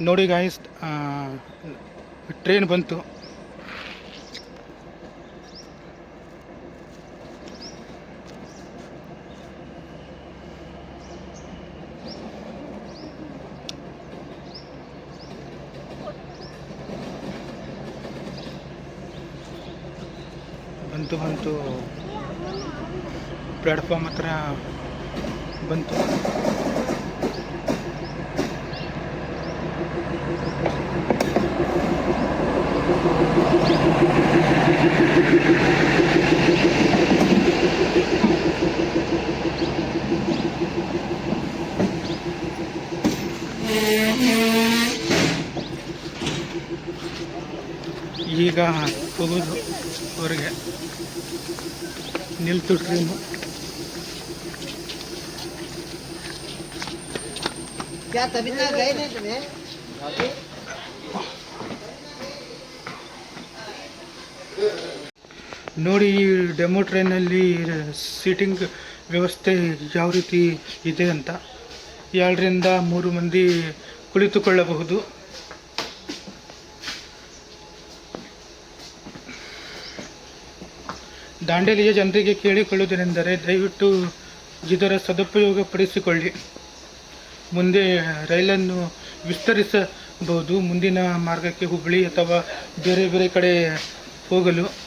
ನೋಡಿ guys train ಬಂತು. ಬಂತು ಬಂತು. ಪ್ಲಾಟ್ಫಾರ್ಮ್ ಹತ್ರ ಬಂತು. ಈಗ ಹೋಗೋದು ಹೊರಗೆ ನಿಲ್ತು ಟ್ರೈನು क्या तभी तक गए नहीं तुम्हें ನೋಡಿ, ಈ ಡೆಮೋ ಟ್ರೈನಲ್ಲಿ ಸೀಟಿಂಗ್ ವ್ಯವಸ್ಥೆ ಯಾವ ರೀತಿ ಇದೆ ಅಂತ. ಎರಡರಿಂದ ಮೂರು ಮಂದಿ ಕುಳಿತುಕೊಳ್ಳಬಹುದು. ದಾಂಡೇಲಿಯ ಜನರಿಗೆ ಕೇಳಿಕೊಳ್ಳುವುದೇನೆಂದರೆ, ದಯವಿಟ್ಟು ಇದರ ಸದುಪಯೋಗ ಪಡಿಸಿಕೊಳ್ಳಿ ಮುಂದೆ ರೈಲನ್ನು ವಿಸ್ತರಿಸಬಹುದು. ಮುಂದಿನ ಮಾರ್ಗಕ್ಕೆ ಹುಬ್ಬಳ್ಳಿ ಅಥವಾ ಬೇರೆ ಬೇರೆ ಕಡೆ ಹೋಗಲು